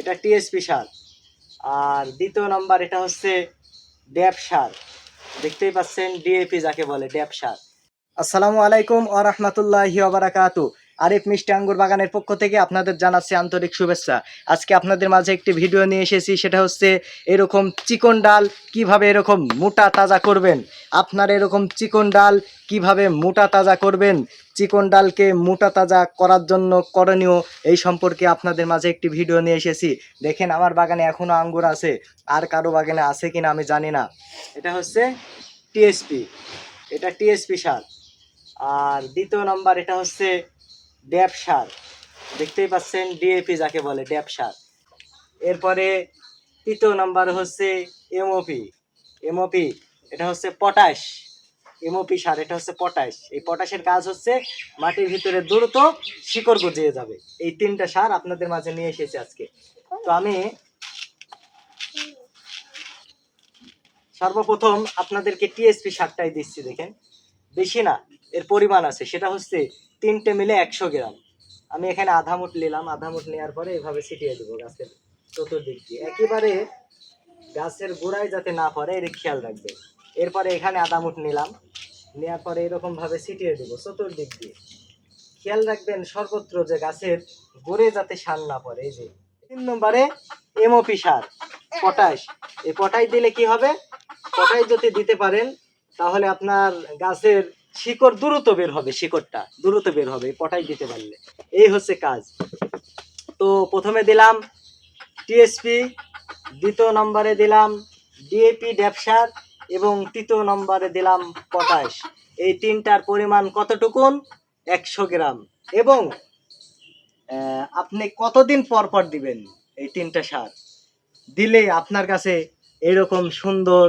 এটা টিএসপি সার। আর দ্বিতীয় নাম্বার এটা হচ্ছে ড্যাপ সার। দেখতেই পাচ্ছেন ডিএপি যাকে বলে ড্যাপ সার। আসসালামু আলাইকুম আ রহমতুল্লাহি আরিফ মিষ্টি আঙ্গুর বাগানের পক্ষ থেকে আপনাদের জানাচ্ছি আন্তরিক শুভেচ্ছা। আজকে আপনাদের মাঝে একটি ভিডিও নিয়ে এসেছি, সেটা হচ্ছে এরকম চিকন ডাল কীভাবে এরকম মোটা তাজা করবেন? আপনার এরকম চিকন ডাল কীভাবে মোটা তাজা করবেন? চিকন ডালকে মোটা তাজা করার জন্য করণীয় এই সম্পর্কে আপনাদের মাঝে একটি ভিডিও নিয়ে এসেছি। দেখেন, আমার বাগানে এখনও আঙ্গুর আছে, আর কারও বাগানে আছে কিনা আমি জানি না। এটা হচ্ছে টিএসপি, এটা টিএসপি সার। আর দ্বিতীয় নম্বর, এটা হচ্ছে ড্যাপ সার। দেখতেই পাচ্ছেন ডিএপি যাকে বলে ড্যাপ সার। এরপরে তৃতীয় নাম্বার হচ্ছে এমওপি এমওপি এটা হচ্ছে পটাশ। এমওপি সার, এটা হচ্ছে পটাশ। এই পটাশের কাজ হচ্ছে মাটির ভিতরে দ্রুত শিকড় গজিয়ে যাবে। এই তিনটা সার আপনাদের মাঝে নিয়ে এসেছি আজকে। তো আমি সর্বপ্রথম আপনাদেরকে টিএসপি সারটাই দিচ্ছি, দেখেন। বেশি না এর পরিমাণ আছে। সেটা হচ্ছে তিনটে মিলে একশো গ্রাম। আমি এখানে আধা মুঠ নিলাম। আধা মুঠ নেওয়ার পরে এভাবে ছিটিয়ে দেবো গাছের চতুর্দিক দিয়ে। একেবারে গাছের গোড়ায় যাতে না পড়ে এর খেয়াল রাখবে। এরপরে এখানে আধা মুঠ নিলাম। নেওয়ার পরে এরকমভাবে ছিটিয়ে দেবো চতুর্দিক দিয়ে। খেয়াল রাখবেন সর্বত্র যে গাছের গোড়ে যাতে সার না পড়ে, এই যে। তিন নম্বরে এমওপি সার, পটাশ। এই পটাশ দিলে কি হবে? পটাশ যদি দিতে পারেন, তাহলে আপনার গাছের শিকড় দ্রুত বের হবে, শিকড়টা দ্রুত বের হবে পটাশ দিতে পারলে। এই হচ্ছে কাজ। তো প্রথমে দিলাম টিএসপি দ্বিতীয় নম্বরে দিলাম ডিএপি ড্যাপসার এবং তৃতীয় নম্বরে দিলাম পটাশ। এই তিনটার পরিমাণ কতটুকুন? একশো গ্রাম। এবং আপনি কতদিন পর পর দিবেন এই তিনটা সার? দিলে আপনার কাছে এরকম সুন্দর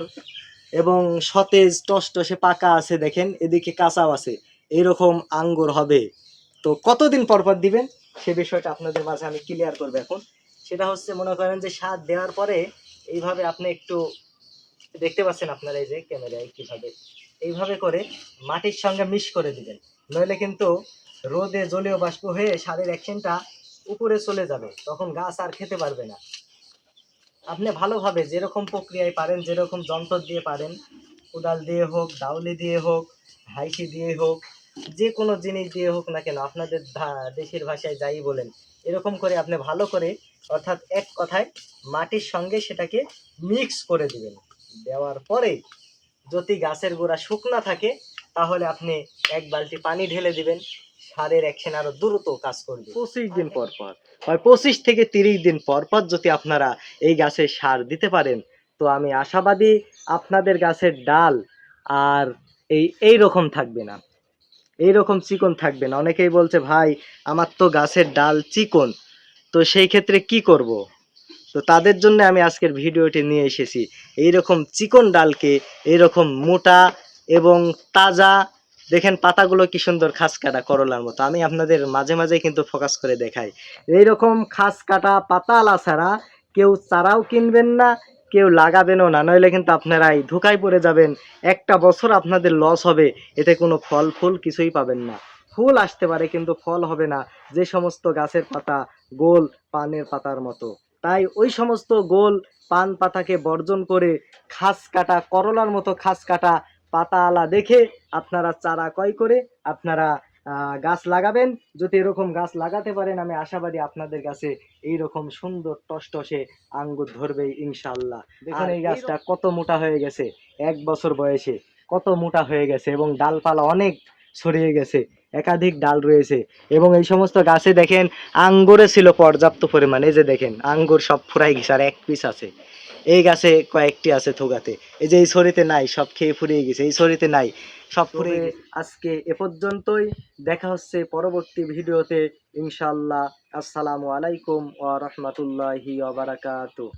এবং সতেজ, টসটসে পাকা আছে দেখেন, এদিকে কাঁচাও আছে। এরকম আঙ্গুর হবে। তো কতদিন পর পর দিবেন? সে বিষয়টা আপনাদের মাঝে আমি ক্লিয়ার করব এখন। সেটা হচ্ছে মনে করেন যে সার দেওয়ার পরে এইভাবে আপনি একটু দেখতে পাচ্ছেন আপনারা এই যে ক্যামেরায় কীভাবে। এইভাবে করে মাটির সঙ্গে মিশ করে দিবেন। নইলে কিন্তু রোদে জলীয় বাষ্প হয়ে সারের অ্যাকশনটা উপরে চলে যাবে। তখন গাছ আর খেতে পারবে না। আপনি ভালোভাবে যেরকম প্রক্রিয়ায় পারেন, যেরকম যন্ত্র দিয়ে পারেন, কোদাল দিয়ে হোক, দাউলি দিয়ে হোক হাইসি দিয়ে হোক, যে কোনো জিনিস দিয়ে হোক না কেন, আপনাদের দেশের ভাষায় যাই বলেন, এরকম করে আপনি ভালো করে, অর্থাৎ এক কথায় মাটির সঙ্গে সেটাকে মিক্স করে দিবেন। দেওয়ার পরে যদি গাছের গোড়া শুকনা থাকে, তাহলে আপনি এক বালতি পানি ঢেলে দিবেন সারের অ্যাকশন আরও দ্রুত কাজ করবে। পঁচিশ দিন পর পর। হয় পঁচিশ থেকে তিরিশ দিন পর পর যদি আপনারা এই গাছে সার দিতে পারেন, তো আমি আশাবাদী আপনাদের গাছের ডাল আর এই এই রকম থাকবে না। এই রকম চিকন থাকবে না। অনেকেই বলছে, ভাই, আমার তো গাছের ডাল চিকন। তো সেই ক্ষেত্রে কি করব? তো তাদের জন্য আমি আজকের ভিডিওটি নিয়ে এসেছি। এই রকম চিকন ডালকে, এইরকম মোটা এবং তাজা দেখেন পাতাগুলো কি সুন্দর খাস কাটা করলার মতো। আমি আপনাদের মাঝে মাঝে কিন্তু ফোকাস করে দেখাই। এইরকম খাস কাটা পাতালা ছাড়া কেউ চারাও কিনবেন না, কেউ লাগাবেনও না। নইলে কিন্তু আপনারাই ধোকায় পড়ে যাবেন। একটা বছর আপনাদের লস হবে। এতে কোনো ফল, ফুল কিছুই পাবেন না। ফুল আসতে পারে কিন্তু ফল হবে না। যে সমস্ত গাছের পাতা গোল পানের পাতার মতো। তাই ওই সমস্ত গোল পান পাতাকে বর্জন করে খাস কাটা করলার মতো খাস কাটা পাতা আলা দেখে আপনারা চারা ক্রয় করে আপনারা গাছ লাগাবেন। যদি এরকম গাছ লাগাতে পারেন আমি আশাবাদী আপনাদের কাছে এইরকম সুন্দর টসটসে আঙ্গুর ধরবে ইনশাল্লাহ দেখুন এই গাছটা কত মোটা হয়ে গেছে? এক বছর বয়সে কত মোটা হয়ে গেছে এবং ডালপালা অনেক ছড়িয়ে গেছে একাধিক ডাল রয়েছে এবং এই সমস্ত গাছে দেখেন আঙ্গুরে ছিল পর্যাপ্ত পরিমাণে। যে দেখেন আঙ্গুর সব ফুরাই গেছে আর এক পিস আছে। এই গাছে কয়েকটি আছে থোকাতে এই যে এই ছড়িতে নাই সব খেয়ে ফুরিয়ে গেছে এই ছড়িতে নাই সব ফুরে আজকে এ পর্যন্তই দেখা হচ্ছে পরবর্তী ভিডিওতে। ইনশাল্লাহ আসসালামু আলাইকুম ওয়া রাহমাতুল্লাহি ওয়া বারাকাতুহু।